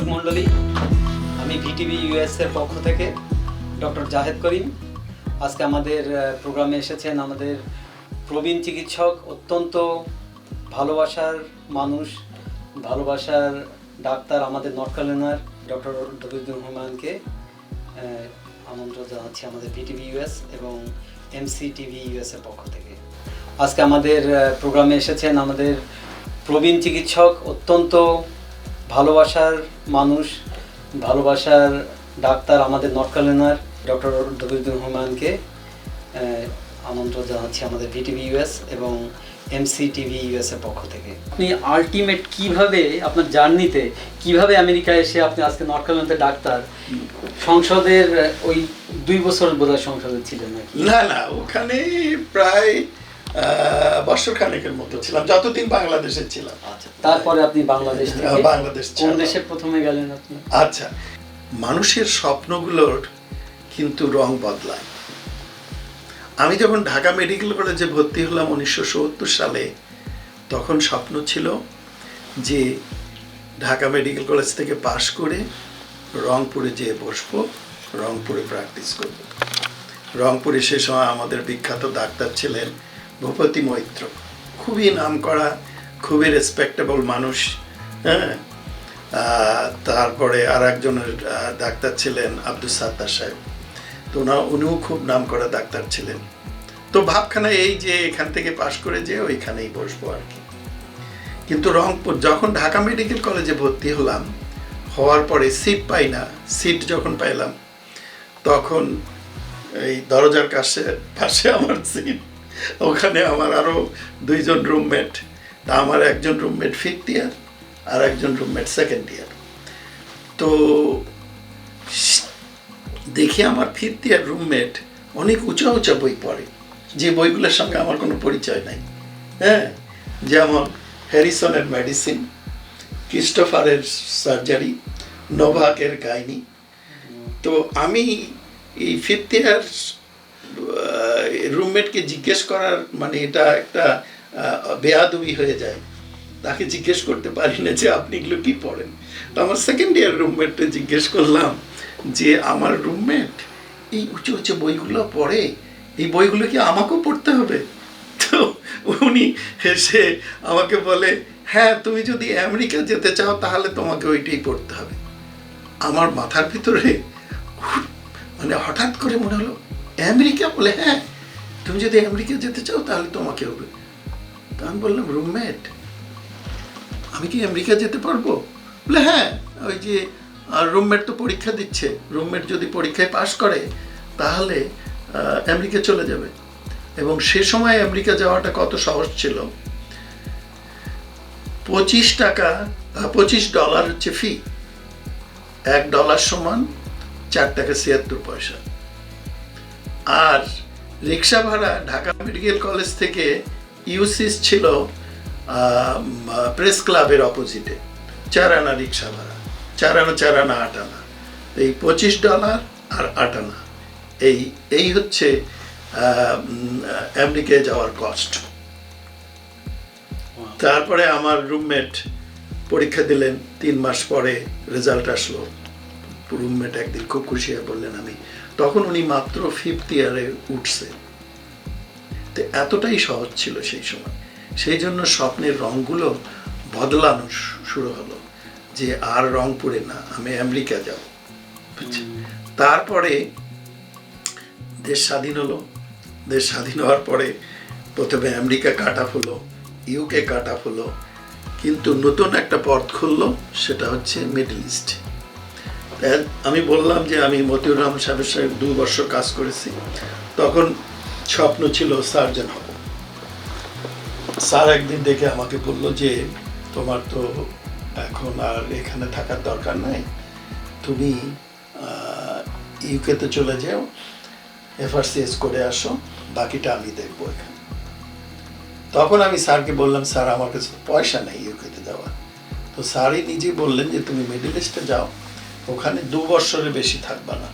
দর্শক মণ্ডলী, আমি ভিটিভি ইউএস এর পক্ষ থেকে ডক্টর জাহেদ করিম। আজকে আমাদের প্রোগ্রামে এসেছেন আমাদের প্রবীণ চিকিৎসক, অত্যন্ত ভালোবাসার মানুষ, ভালোবাসার ডাক্তার আমাদের নর্থ ক্যারোলিনার ডক্টর দবিদুর রহমানকে আমন্ত্রণ জানাচ্ছি আমাদের ভিটিভি ইউএস এবং এমসি টিভি ইউএস এর পক্ষ থেকে। আজকে আমাদের প্রোগ্রামে এসেছেন আমাদের প্রবীণ চিকিৎসক, অত্যন্ত ভালোবাসার মানুষ ভালোবাসার ডাক্তার আমাদের নর্থ ক্যারোলিনার ডক্টর দবিদুর রহমানকে আমন্ত্রণ জানাচ্ছি আমাদের ভিটিভি ইউএস এবং এমসি টিভি ইউএস এর পক্ষ থেকে। আপনি আলটিমেট কীভাবে আপনার জার্নিতে কীভাবে আমেরিকায় এসে আপনি আজকে নর্থ ক্যারোলিনাতে ডাক্তার সংসদের ওই দুই বছর বোধহয় সংসদে ছিলেন নাকি? না না ওখানে প্রায় বছর খানেকের মতো ছিলাম যতদিন বাংলাদেশে ছিলাম। আচ্ছা তারপরে আপনি বাংলাদেশ বাংলাদেশ কোন দেশে প্রথমে গেলেন আপনি? আচ্ছা মানুষের স্বপ্নগুলোর কিন্তু রং বদলায়। আমি যখন ঢাকা মেডিকেল কলেজে ভর্তি হলাম উনিশশো সত্তর সালে তখন স্বপ্ন ছিল যে ঢাকা মেডিকেল কলেজ থেকে পাশ করে রংপুরে যেয়ে বসবো রংপুরে প্র্যাকটিস করব। রংপুরে সে সময় আমাদের বিখ্যাত ডাক্তার ছিলেন ভূপতি মৈত্র। খুবই নামকরা, খুবই রেসপেক্টেবল মানুষ হ্যাঁ? তারপরে আর একজনের ডাক্তার ছিলেন আব্দুল সাত্তার সাহেব। তো ওনা, উনিও খুব নাম করা ডাক্তার ছিলেন। তো ভাবখানা এই যে এখান থেকে পাশ করে যে ওইখানেই বসবো আর কি। কিন্তু রংপুর, যখন ঢাকা মেডিকেল কলেজে ভর্তি হলাম, হওয়ার পরে সিট পাই না, সিট যখন পাইলাম, তখন এই দরজার কাছে, পাশে আমার সিট। ওখানে আমার আরও দুইজন রুমমেট তা আমার একজন রুমমেট ফিফথ ইয়ার আর একজন রুমমেট সেকেন্ড ইয়ার তো দেখি আমার ফিফথ ইয়ার রুমমেট অনেক উঁচা উঁচা বই পড়ে, যে বইগুলোর সঙ্গে আমার কোনো পরিচয় নাই। হ্যাঁ যেমন হ্যারিসনের মেডিসিন ক্রিস্টোফারের সার্জারি নোভাকের কাহিনী তো আমি এই ফিফথ ইয়ার রুমমেটকে জিজ্ঞেস করার মানে এটা একটা বেয়াদবি হয়ে যায়। তাকে জিজ্ঞেস করতে পারি না যে আপনি এগুলো কি পড়েন। তো আমার সেকেন্ড ইয়ার রুমমেটকে জিজ্ঞেস করলাম যে, আমার রুমমেট এই উঁচু উঁচু বইগুলো পড়ে, এই বইগুলো কি আমাকেও পড়তে হবে? তো উনি হেসে আমাকে বলে হ্যাঁ তুমি যদি আমেরিকা যেতে চাও, তাহলে তোমাকে ওইটাই পড়তে হবে। আমার মাথার ভিতরে মানে হঠাৎ করে মনে হলো আমেরিকা বলে হ্যাঁ তুমি যদি আমেরিকা যেতে চাও তাহলে তোমাকে হবে। তা আমি বললাম রুমমেট আমি কি আমেরিকা যেতে পারব? বলে হ্যাঁ ওই যে রুমমেট তো পরীক্ষা দিচ্ছে। রুমমেট যদি পরীক্ষায় পাশ করে, তাহলে আমেরিকা চলে যাবে। এবং সে সময় আমেরিকা যাওয়াটা কত সহজ ছিল? পঁচিশ টাকা পঁচিশ ডলার হচ্ছে ফি এক ডলার সমান চার টাকা ছিয়াত্তর পয়সা। আর রিক্সা ভাড়া ঢাকা মেডিকেল কলেজ থেকে ইউসিস ছিল প্রেস ক্লাবের অপোজিটে। চার আনা রিক্সা ভাড়া। চার আনা চার আনা আট আনা। এই পঁচিশ ডলার আর আট আনা। এই এই হচ্ছে আহ, আমেরিকায় যাওয়ার কস্ট তারপরে আমার রুমমেট পরীক্ষা দিলেন। তিন মাস পরে রেজাল্ট আসলো। রুমমেট একদিন খুব খুশি হয়ে বললেন আমি তখন উনি মাত্র ফিফথ ইয়ারে উঠছে তো এতটাই সহজ ছিল সেই সময়। সেই জন্য স্বপ্নের রঙগুলো বদলানো শুরু হলো যে আর রংপুরে না, আমি আমেরিকা যাব। তারপরে দেশ স্বাধীন হলো। দেশ স্বাধীন হওয়ার পরে প্রথমে আমেরিকা কাটা হলো ইউকে কাটা হলো। কিন্তু নতুন একটা পথ খুললো, সেটা হচ্ছে মিডল ইস্ট আমি বললাম যে আমি মতিউর রহমান সাহেবের সাহেব দু বছর কাজ করেছি। তখন স্বপ্ন ছিল সার্জন হব। স্যার একদিন দেখে আমাকে বলল যে, তোমার তো এখন আর এখানে থাকার দরকার নাই। তুমি ইউকেতে চলে যাও এফআরসিএস করে আসো, বাকিটা আমি দেখব এখানে। তখন আমি স্যারকে বললাম, স্যার, আমার কাছে পয়সা নেই ইউকেতে যাওয়ার তো স্যারই নিজেই বললেন যে, তুমি মিডিল ইস্টে যাও। ওখানে দু বছরের বেশি থাকবা না।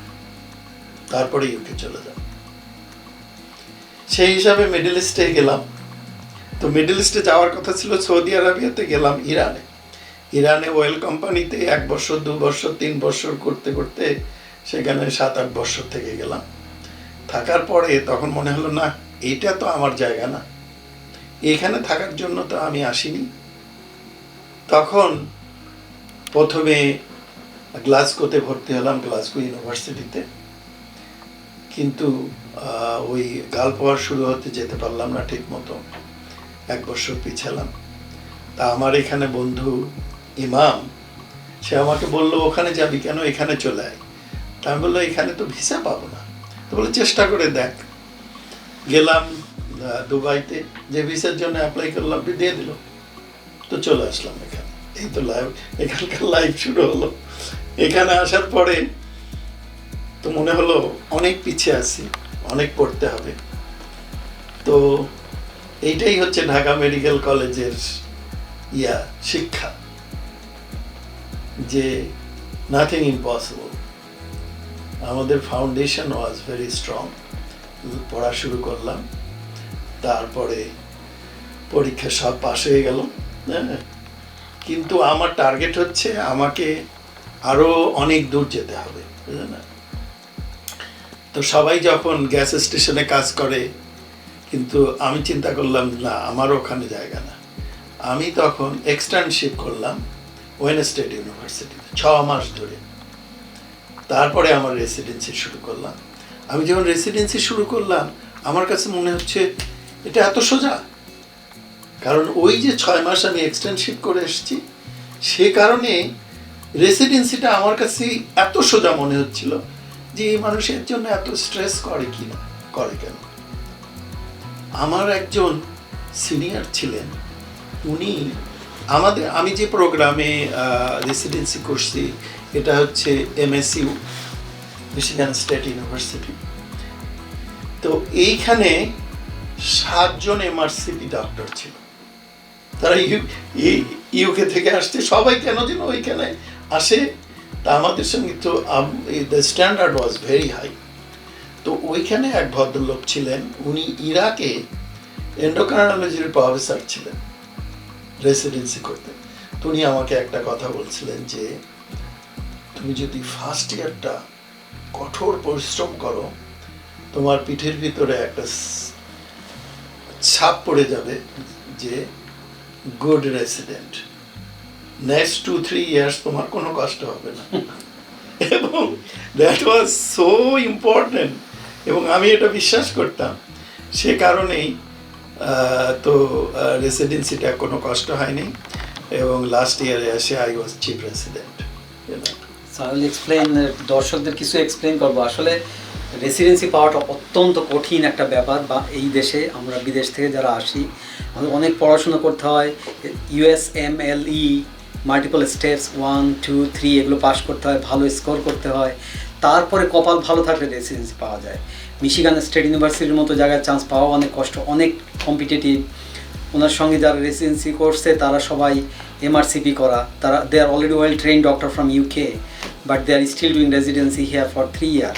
তারপরে ইউকে চলে যাও। সেই হিসাবে মিডল ইস্টে গেলাম। তো মিডল ইস্টে যাওয়ার কথা ছিল সৌদি আরবিয়াতে গেলাম ইরানে। ইরানে ওয়েল কোম্পানিতে এক বছর, দু বছর, তিন বছর করতে করতে সেখানে সাত, আট বছর থেকে গেলাম। থাকার পরে তখন মনে হলো, না, এটা তো আমার জায়গা না। এখানে থাকার জন্য তো আমি আসিনি। তখন প্রথমে গ্লাসগোতে ভর্তি হলাম, গ্লাসগো ইউনিভার্সিটিতে। কিন্তু ওই গাল পাওয়ার শুরু হতে যেতে পারলাম না ঠিক মতো। এক বছর পিছালাম। তা আমার এখানে বন্ধু ইমাম, সে আমাকে বলল, ওখানে যাবি কেন? এখানে চলে আয়। তা আমি বলল এখানে তো ভিসা পাবো না। তো বলে, চেষ্টা করে দেখ। গেলাম দুবাইতে। যে ভিসার জন্য অ্যাপ্লাই করলাম, দিয়ে দিল। তো চলে আসলাম এখানে। এই তো লাইভ এখানকার লাইভ শুরু হলো। এখানে আসার পরে তো মনে হলো অনেক পিছিয়ে আছি, অনেক পড়তে হবে। তো এইটাই হচ্ছে ঢাকা মেডিকেল কলেজের ইয়া, শিক্ষা। যে নাথিং ইম্পসিবল আমাদের ফাউন্ডেশন ওয়াজ ভেরি স্ট্রং পড়া শুরু করলাম। তারপরে পরীক্ষা সব পাশ হয়ে গেল হ্যাঁ? কিন্তু আমার টার্গেট হচ্ছে আমাকে আরও অনেক দূর যেতে হবে বুঝলে না? তো সবাই যখন গ্যাস স্টেশনে কাজ করে, কিন্তু আমি চিন্তা করলাম, না, আমার ওখানে জায়গা না। আমি তখন এক্সটার্নশিপ করলাম ওয়েন স্টেট ইউনিভার্সিটিতে ছ মাস ধরে। তারপরে আমার রেসিডেন্সি শুরু করলাম। আমি যখন রেসিডেন্সি শুরু করলাম, আমার কাছে মনে হচ্ছে, এটা এত সোজা? কারণ ওই যে ছয় মাস আমি এক্সটেনশিপ করে এসেছি, সে কারণে রেসিডেন্সিটা আমার কাছে এত সোজা মনে হচ্ছিল যে এই মানুষের জন্য এত স্ট্রেস করে কি না, করে কেন? আমার একজন সিনিয়র ছিলেন, উনি আমাদের, আমি যে প্রোগ্রামে রেসিডেন্সি করছি, এটা হচ্ছে এমএসইউ মিশিগান স্টেট ইউনিভার্সিটি তো এইখানে সাতজন এমআরসিপি ডক্টর ছিল। তারা ইউকে থেকে আসছে। সবাই কেন যেন ওইখানে আসে। তা আমাদের সঙ্গে তো the standard was very high তো ওইখানে এক ভদ্রলোক ছিলেন। উনি ইরাকে এন্ডোক্রাইনোলজির প্রফেসর ছিলেন রেসিডেন্সি করতে। তো উনি আমাকে একটা কথা বলছিলেন যে, তুমি যদি ফার্স্ট ইয়ারটা কঠোর পরিশ্রম করো, তোমার পিঠের ভিতরে একটা ছাপ পড়ে যাবে যে good resident next two three years তোমার কোনো কষ্ট হবে না। এবং দ্যাট ওয়াজ সো ইম্পর্টেন্ট এবং আমি এটা বিশ্বাস করতাম। সে কারণেই তো রেসিডেন্সিটা কোনো কষ্ট হয়নি। এবং লাস্ট ইয়ারে এসে আই ওয়াজ চিফ রেসিডেন্ট দর্শকদের কিছু এক্সপ্লেন করব। আসলে রেসিডেন্সি পাওয়াটা অত্যন্ত কঠিন একটা ব্যাপার বা এই দেশে আমরা বিদেশ থেকে যারা আসি, আমাদের অনেক পড়াশোনা করতে হয়। US M L E multiple steps one two three এগুলো পাস করতে হয়, ভালো স্কোর করতে হয়। তারপরে কপাল ভালো থাকলে রেসিডেন্সি পাওয়া যায়। মিশিগান স্টেট ইউনিভার্সিটির মতো জায়গায় চান্স পাওয়া অনেক কষ্ট, অনেক কম্পিটিটিভ ওনার সঙ্গে যারা রেসিডেন্সি করছে, তারা সবাই এমআরসিপি করা। তারা they are already well train doctor from UK but they are still doing residency here for three year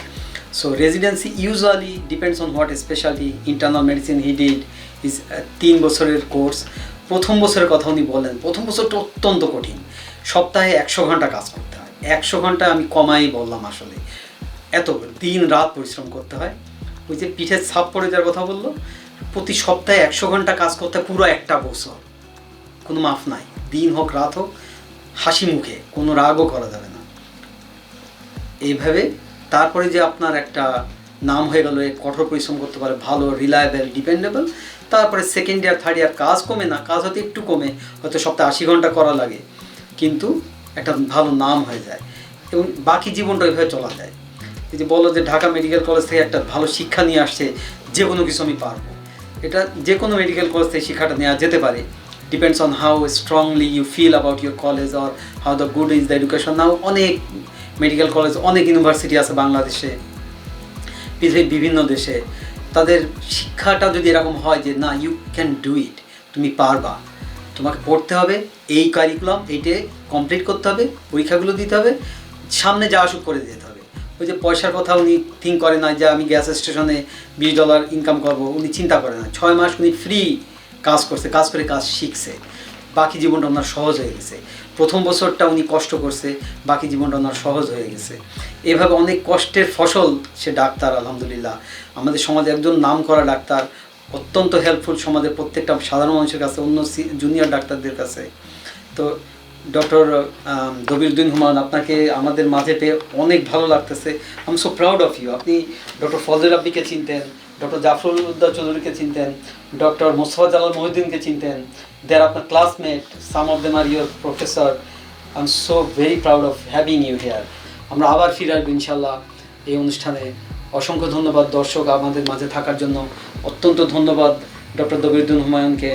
so residency usually depends on what speciality internal medicine he did is তিন বছরের course প্রথম বছরের কথা উনি বলেন প্রথম বছরটা অত্যন্ত কঠিন। সপ্তাহে একশো ঘণ্টা কাজ করতে হয়। একশো ঘণ্টা আমি কমাই বললাম আসলে। এত দিন রাত পরিশ্রম করতে হয়। ওই যে পিঠের ছাপ পড়ে যাওয়ার কথা বলল, প্রতি সপ্তাহে একশো ঘণ্টা কাজ করতে পুরো একটা বছর। কোনো মাফ নাই। দিন হোক, রাত হোক, হাসি মুখে, কোনো রাগও করা যাবে না। এইভাবে তারপরে যে আপনার একটা নাম হয়ে গেল কঠোর পরিশ্রম করতে পারে, ভালো রিলায়েবল ডিপেন্ডেবল তারপরে সেকেন্ড ইয়ার থার্ড ইয়ার কাজ কমে না, কাজ হয়তো একটু কমে, হয়তো সপ্তাহে আশি ঘণ্টা করা লাগে, কিন্তু একটা ভালো নাম হয়ে যায় এবং বাকি জীবনটা ওইভাবে চলা যায়। এই যে বলো যে ঢাকা মেডিকেল কলেজ থেকে একটা ভালো শিক্ষা নিয়ে আসছে, যে কোনো কিছু আমি পারব। এটা যে কোনো মেডিকেল কলেজ থেকে শিক্ষাটা নেওয়া যেতে পারে। Depends on how strongly you feel about your college or how the good is the education now অনেক মেডিকেল কলেজ, অনেক ইউনিভার্সিটি আছে বাংলাদেশে, পৃথিবীর বিভিন্ন দেশে। তাদের শিক্ষাটা যদি এরকম হয় যে, না ইউ ক্যান ডু ইট তুমি পারবা। তোমাকে পড়তে হবে, এই কারিকুলাম এইটে কমপ্লিট করতে হবে, পরীক্ষাগুলো দিতে হবে, সামনে যা আসুক করে দিতে হবে। ওই যে পয়সার কথা উনি থিঙ্ক করে না যে, আমি গ্যাস স্টেশনে বিশ ডলার ইনকাম করব। উনি চিন্তা করে না ছয় মাস উনি ফ্রি কাজ করছে, কাজ করে কাজ শিখছে। বাকি জীবনটা ওনার সহজ হয়ে গেছে। প্রথম বছরটা উনি কষ্ট করছে, বাকি জীবনটা ওনার সহজ হয়ে গেছে। এভাবে অনেক কষ্টের ফসল সে ডাক্তার, আলহামদুলিল্লাহ। আমাদের সমাজে একজন নাম করা ডাক্তার, অত্যন্ত হেল্পফুল সমাজের প্রত্যেকটা সাধারণ মানুষের কাছে, অন্য জুনিয়র ডাক্তারদের কাছে। তো ডক্টর দবিরুদ্দিন হুমায়ুন, আপনাকে আমাদের মাঝে পেয়ে অনেক ভালো লাগতেছে। I am so proud of you আপনি ডক্টর ফজল রাব্বিকে চিনতেন ডক্টর জাফরুল উদ্দা চৌধুরীকে চিনতেন ডক্টর মোস্তফা জালাল মহিউদ্দিনকে চিনতেন আপনার classmate some of them are your professor I am so very proud of having you here আমরা আবার ফিরে আসব ইনশাল্লাহ এই অনুষ্ঠানে। অসংখ্য ধন্যবাদ দর্শক আমাদের মাঝে থাকার জন্য। অত্যন্ত ধন্যবাদ ডক্টর দবিরুদ্দিন হুমায়ুনকে।